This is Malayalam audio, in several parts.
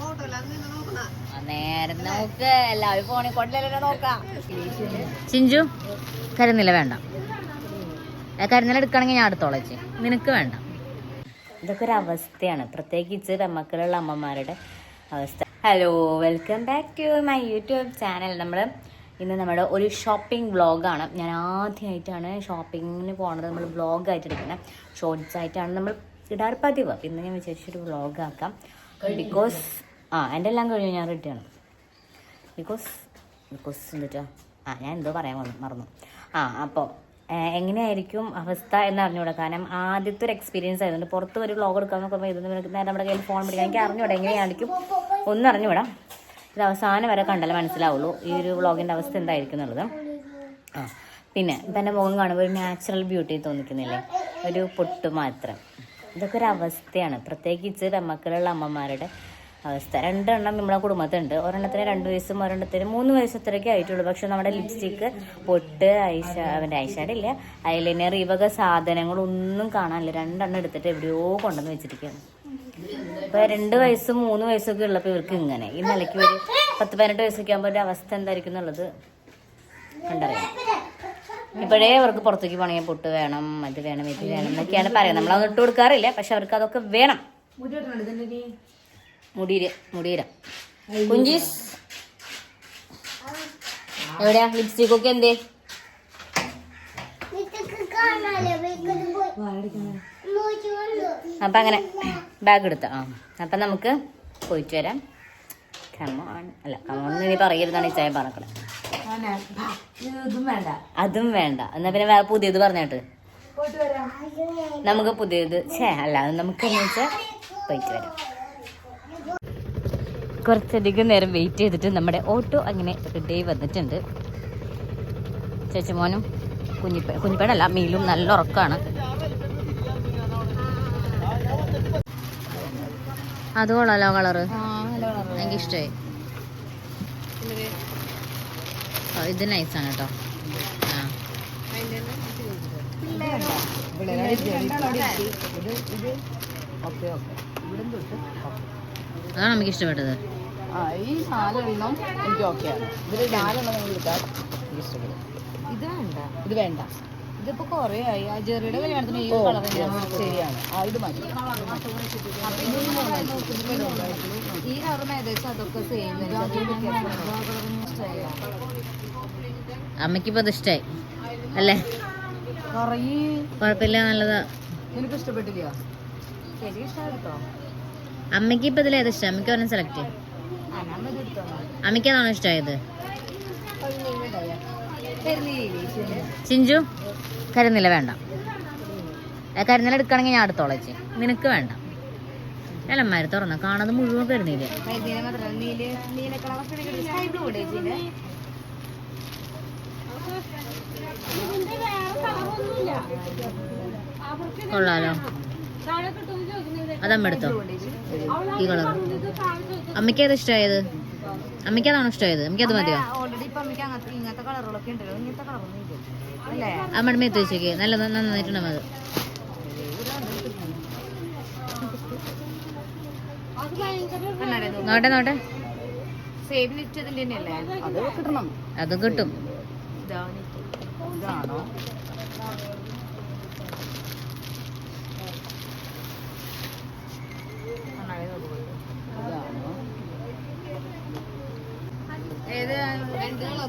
ആ, നേരെ നോക്ക്. എല്ലാവരും ഫോണിൽ കൊണ്ടല്ലേ നോക്കാം. ചിഞ്ചു കരുന്നില്ല വേണ്ട. കരുന്നില എടുക്കണമെങ്കിൽ ഞാൻ എടുത്തോളാം നിനക്ക് വേണ്ട. ഇതൊക്കെ ഒരു അവസ്ഥയാണ്. പ്രത്യേകിച്ച് നമ്മക്കിലുള്ള അമ്മമാരുടെ അവസ്ഥ. Hello welcome back to my YouTube channel നമ്മൾ ഇന്ന് നമ്മുടെ ഒരു ഷോപ്പിംഗ് വ്ളോഗാണ് ഞാൻ ആദ്യമായിട്ടാണ് ഷോപ്പിങ്ങിന് പോണത്. നമ്മൾ വ്ളോഗായിട്ട് എടുക്കുന്നത് ഷോർട്സ് ആയിട്ടാണ് നമ്മൾ ഇടാറ് പതിവ്. ഇന്ന് ഞാൻ വിചാരിച്ചൊരു വ്ളോഗാക്കാം ബിക്കോസ് ആ എന്റെ എല്ലാം കഴിഞ്ഞു ഞാൻ റെഡിയാണ് ബിക്കോസ് ബിക്കോസ് എന്നിട്ടോ ആ ഞാൻ എന്തോ പറയാൻ വന്നു മറന്നു. ആ അപ്പോൾ എങ്ങനെയായിരിക്കും അവസ്ഥ എന്ന് അറിഞ്ഞുകൂടാ കാരണം ആദ്യത്തെ ഒരു എക്സ്പീരിയൻസ് ആയതുകൊണ്ട് പുറത്ത് ഒരു വ്ളോഗ് എടുക്കാൻ നോക്കുമ്പോൾ എനിക്ക് നേരെ നമ്മുടെ കയ്യിൽ ഫോൺ പിടിക്കാൻ എനിക്ക് അറിഞ്ഞുകൂടാ എങ്ങനെയായിരിക്കും? ഒന്നും അറിഞ്ഞുകൂടാ. ഇത് അവസാനം വരെ കണ്ടാലേ മനസ്സിലാവുള്ളൂ ഈ ഒരു വ്ളോഗിന്റെ അവസ്ഥ എന്തായിരിക്കും എന്നുള്ളത്. ആ പിന്നെ ഇപ്പം എന്റെ മുഖം കാണുമ്പോൾ ഒരു നാച്ചുറൽ ബ്യൂട്ടി തോന്നിക്കുന്നില്ലേ? ഒരു പൊട്ട് മാത്രം. ഇതൊക്കെ ഒരു അവസ്ഥയാണ്. പ്രത്യേകിച്ച് പെമ്മക്കളുള്ള അമ്മമാരുടെ അവസ്ഥ. രണ്ടെണ്ണം നമ്മുടെ കുടുംബത്തിലുണ്ട്. ഒരെണ്ണത്തിന് രണ്ട് വയസ്സും ഒരെണ്ണത്തിന് മൂന്ന് വയസ്സ് അത്രയൊക്കെ ആയിട്ടുള്ളൂ. പക്ഷെ നമ്മുടെ ലിപ്സ്റ്റിക്ക് പൊട്ട് ഐഷ അവന്റെ ഐഷാഡ് ഇല്ല. ഐലൈനർ ഈ വക സാധനങ്ങളൊന്നും കാണാനില്ല. രണ്ടെണ്ണം എടുത്തിട്ട് എവിടെയോ കൊണ്ടുവന്ന് വെച്ചിരിക്കുകയാണ്. ഇപ്പൊ രണ്ട് വയസ്സും മൂന്ന് വയസ്സൊക്കെ ഉള്ളപ്പോൾ ഇവർക്ക് ഇങ്ങനെ. ഈ നിലയ്ക്ക് ഒരു പത്ത് പതിനെട്ട് വയസ്സൊക്കെ ആകുമ്പോൾ ഒരു അവസ്ഥ എന്തായിരിക്കും എന്നുള്ളത് കണ്ടറിയാം ഇപ്പോഴേ അവർക്ക് പുറത്തേക്ക് പോകണമെങ്കിൽ പൊട്ട് വേണം അത് വേണം ഇത് വേണം എന്നൊക്കെയാണ് പറയുന്നത്. നമ്മളത് ഇട്ട് കൊടുക്കാറില്ല പക്ഷെ അവർക്ക് അതൊക്കെ വേണം. മുടിയിര മുടിയിര. കുഞ്ചീസ്. എവിടെയാ? ലിപ്സ്റ്റിക് ഒക്കെ എന്തേ? അപ്പൊ അങ്ങനെ ബാഗ് എടുത്ത ആ. അപ്പൊ നമുക്ക് പോയിട്ട് വരാം. കമോൺ അല്ല കമോൺ ഇനി പറയരുതാണ് ഈ ചായ പറഞ്ഞത് അതും വേണ്ട. എന്നാ പിന്നെ വേറെ പുതിയത് പറഞ്ഞിട്ട്. നമുക്ക് പുതിയത് ഛേ അല്ല നമുക്ക് എന്ന് വെച്ചാൽ പോയിട്ട് വരാം. കുറച്ചധികം നേരം വെയിറ്റ് ചെയ്തിട്ട് നമ്മുടെ ഓട്ടോ അങ്ങനെ റെഡി വന്നിട്ടുണ്ട്. ചേച്ചിമോനും കുഞ്ഞിപ്പേ കുഞ്ഞിപ്പേടല്ല മീലും നല്ല ഉറക്കമാണ് അത് കൊള്ളാലോ കളറ്? എനിക്ക് ഇഷ്ടമായി ഇത് നൈസാണ് കേട്ടോ ആ. അതാണ് നമുക്ക് ഇഷ്ടപ്പെട്ടത്? ആ ഈ നാലെണ്ണം എനിക്ക് ഓക്കെയാണ് ഇതിൽ നാലെണ്ണം എടുത്താൽ ഇത് വേണ്ട. ഇത് വേണ്ട. ഇതിപ്പോ കൊറേ ആയി. ആ ജെറിയുടെ കല്യാണത്തിന് ഈ കളർ തന്നെയാണ്. ശരിയാണ്. ആ ഇത് മതി. ഈ കളറും ഏകദേശം അതൊക്കെ സെയിം അമ്മയ്ക്കിപ്പോ അത് ഇഷ്ടായി. അല്ലേ? കുഴപ്പമില്ല നല്ലതാ. നിനക്ക് ഇഷ്ടപ്പെട്ടില്ല അമ്മയ്ക്ക് ഇപ്പൊ ഇതിലേത് ഇഷ്ടം? അമ്മയ്ക്ക് ഒരെണ്ണം സെലക്ട് ചെയ്യാം. അമ്മയ്ക്ക് അതാണോ ഇഷ്ടമായത് ചിഞ്ചു കരുന്നില വേണ്ട. കരുന്നില എടുക്കണമെങ്കിൽ ഞാൻ അടുത്തോളച്ച് നിനക്ക് വേണ്ട. അല്ലമ്മാര് തുറന്ന കാണത് മുഴുവൻ കരുന്നില്ല കൊള്ളാലോ. അതമ്മ എടുത്തോ? ഈ കളർ അമ്മയ്ക്ക് ഏതാ ഇഷ്ടമായത്? അമ്മയ്ക്ക് അതാണ് ഇഷ്ടമായത്. അമ്മയ്ക്ക് അത് മതിയോ? ഓൾറെഡി ഇപ്പൊ അമ്മയ്ക്ക് അങ്ങനത്തെ ഇങ്ങനത്തെ കളറുകളൊക്കെ ഉണ്ടല്ലോ ഇങ്ങനത്തെ കളറൊന്നും ഇല്ല. അല്ലേ? അമ്മയുടെ മേത്ത് വെച്ചേക്ക്. നല്ല നന്നായിട്ടുണ്ടാവും അത്. നോട്ടെ നോട്ടെ. അതും കിട്ടും ഇതാ ലിറ്റ് ഇതാണോ കണ്ണാടി നോക്കുന്നുണ്ട് ഇതാണോ ഏത് രണ്ട് കളർ അമ്മയ്ക്ക് ഇഷ്ട കളർ അമ്മയ്ക്ക് ഏത്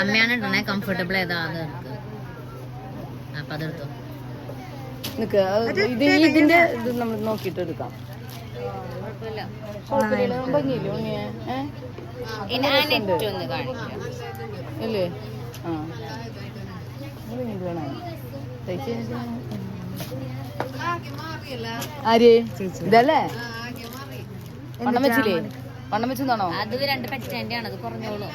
അമ്മയാണ് ഇടണേ കംഫർട്ടബിൾ ഏതാ അത് എടുക്ക്. അപ്പൊ അതെടുത്തു നിക്ക് ഇത് ഇതിന്റെ ഇത് നമ്മൾ നോക്കിട്ട് എടുക്കാം. ആ. ഇല്ലേ ആര് ഇതല്ലേ? വെച്ചില്ലേ? വണ്ണം വെച്ചെന്നാണോ അത് രണ്ട് പറ്റാന്റെ ആണ് അത് കുറഞ്ഞോളൂ.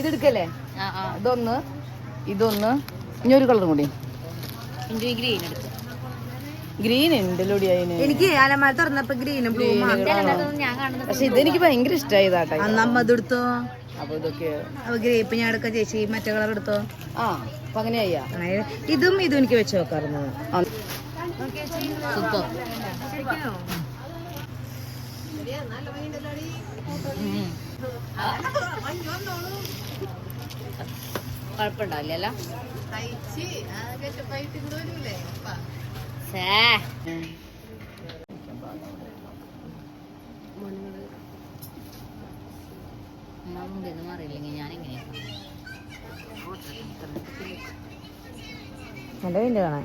ഇതെടുക്കല്ലേ? ആ ആ. ഇതൊന്ന് ഇതൊന്ന്. ഇനി ഒരു കളറും കൂടി. ഇഞ്ചു ഗ്രീൻ എടുത്തു. ഗ്രീൻ ഉണ്ടല്ലോടി അതിന്. എനിക്ക് അലമാര തുറന്നപ്പോ ഗ്രീനും പക്ഷെ ഇതെനിക്ക് ഭയങ്കര ഇഷ്ടമായി ഇതാട്ടെ അമ്മ ഇതെടുത്തോ അപ്പൊ ഇതൊക്കെ. അപ്പൊ ഗ്രേപ്പ് ഞാൻ എടുക്കാം ചേച്ചി. മറ്റേ കളർ എടുത്തോ? ആ അപ്പൊ അങ്ങനെയാ. ഇതും ഇതും എനിക്ക് വെച്ച് നോക്കാറുണ്ട് സൂപ്പർ. കുഴപ്പമുണ്ടാവില്ലല്ലോ. സേ. ഒന്നും അറിയില്ലെങ്കിൽ ഞാൻ എങ്ങനെയാണ് നല്ല വീണ്ടും കാണാൻ.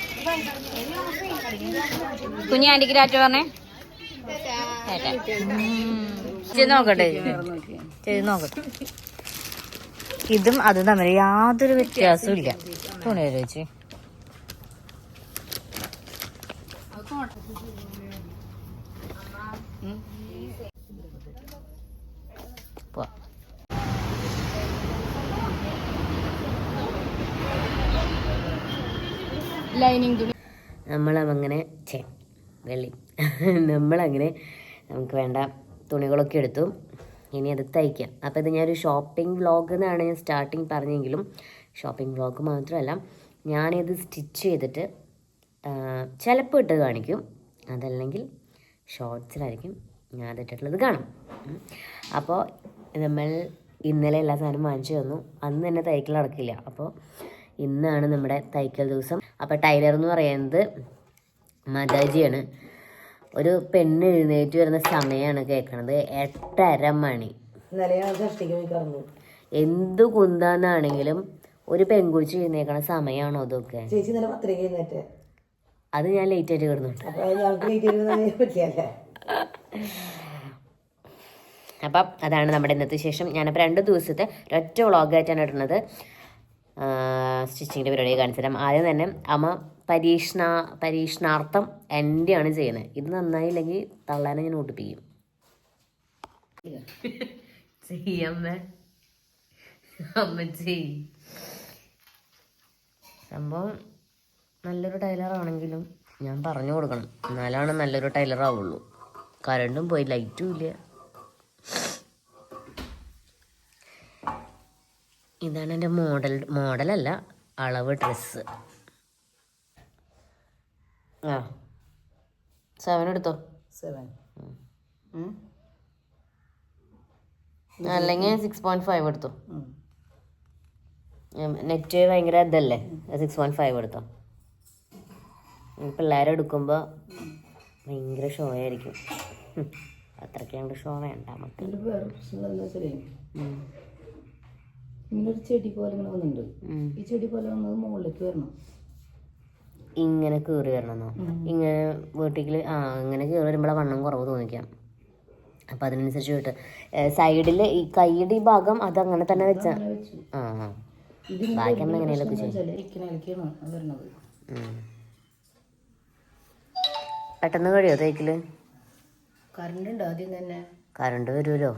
കുഞ്ഞി ആന്റിക്ക് രാറ്റ് പറഞ്ഞേ? ചെയ്ത് നോക്കട്ടെ ചെയ്ത് നോക്കട്ടെ ഇതും. അതും തമ്മിൽ യാതൊരു വ്യത്യാസവും ഇല്ല. തുണി തരുമോ നമ്മളങ്ങനെ ചേ വെള്ളി. നമ്മളങ്ങനെ നമുക്ക് വേണ്ട തുണികളൊക്കെ എടുത്തു. ഇനി അത് തയ്ക്കാം. അപ്പോൾ ഇത് ഞാനൊരു ഷോപ്പിംഗ് വ്ളോഗ് എന്നാണ് ഞാൻ സ്റ്റാർട്ടിങ് പറഞ്ഞെങ്കിലും ഷോപ്പിംഗ് വ്ളോഗ് മാത്രമല്ല ഞാനിത് സ്റ്റിച്ച് ചെയ്തിട്ട് ചിലപ്പോൾ ഇട്ട് കാണിക്കും. അതല്ലെങ്കിൽ ഷോർട്സിലായിരിക്കും ഞാൻ അതിട്ടുള്ളത് കാണും. അപ്പോൾ നമ്മൾ ഇന്നലെ എല്ലാ സാധനവും വാങ്ങിച്ചു തന്നു. അന്ന് തന്നെ തയ്ക്കൽ നടക്കില്ല. അപ്പോൾ ഇന്നാണ് നമ്മുടെ തൈക്കൽ ദിവസം. അപ്പോൾ ടൈലർ എന്ന് പറയുന്നത് മാതാജിയാണ്. ഒരു പെണ്ണ് എഴുന്നേറ്റ് വരുന്ന സമയമാണ് കേൾക്കണത്. എട്ടര മണി. എന്ത് കുന്താന്നാണെങ്കിലും ഒരു പെൺകുച്ചി എഴുന്നേക്കണ സമയമാണോ അതൊക്കെ? അത് ഞാൻ ലേറ്റ് ആയിട്ട് കിടന്നു അപ്പം അതാണ് നമ്മുടെ ഇന്നത്തെ ശേഷം ഞാനപ്പോൾ രണ്ട് ദിവസത്തെ ഒരൊറ്റ വ്ളോഗായിട്ടാണ് ഇടുന്നത്. സ്റ്റിച്ചിങ്ങിന്റെ പരിപാടി കാണിച്ചു തരാം. ആദ്യം തന്നെ അമ്മ പരീക്ഷണ പരീക്ഷണാർത്ഥം എന്റെയാണ് ചെയ്യുന്നത്. ഇത് നന്നായില്ലെങ്കിൽ തള്ളാനെ ഞാൻ ചെയ് സംഭവം നല്ലൊരു ടൈലറാണെങ്കിലും ഞാൻ പറഞ്ഞു കൊടുക്കണം. എന്നാലാണ് നല്ലൊരു ടൈലർ ആവുള്ളൂ. കറണ്ടും പോയി ലൈറ്റും ഇല്ല. ഇതാണ് എന്റെ മോഡൽ മോഡലല്ല അളവ് ഡ്രസ്സ് ആ. സെവൻ എടുത്തോ? സെവൻ അല്ലെങ്കിൽ സിക്സ് പോയിന്റ് ഫൈവ് എടുത്തു? നെറ്റ് ഭയങ്കര ഇതല്ലേ? സിക്സ് പോയിന്റ് ഫൈവ് എടുത്തോ? പിള്ളേരെ എടുക്കുമ്പോൾ ഭയങ്കര ഷോ ആയിരിക്കും. അത്രയ്ക്ക് ഷോ വേണ്ട നമുക്ക് ഇതിൽ വേറെ പ്രശ്നം എന്താ വെച്ചാലേ ഉം. ഇങ്ങനെ ഒരു ചെടി പോലെ ഇങ്ങനെ വന്നിട്ടുണ്ട്. ഈ ചെടി പോലെ വന്നത് മുകളിലേക്ക് വരണം. ഇങ്ങനെ കീറി വരണമെന്നോ ഇങ്ങനെ വീട്ടിൽ ആ ഇങ്ങനെ കീറി വരുമ്പോഴാണ് വണ്ണം കുറവ് തോന്നിക്കാം അപ്പം അതിനനുസരിച്ച് വിട്ട്. സൈഡിൽ ഈ കൈയുടെ ഈ ഭാഗം അത് അങ്ങനെ തന്നെ വെച്ച ആ ബാക്കി അമ്മ എങ്ങനെയൊക്കെ. പെട്ടെന്ന് കഴിയോ തേക്കിൽ? കറണ്ട് ഉണ്ട് ആദ്യം തന്നെ. കറണ്ട് വരുമല്ലോ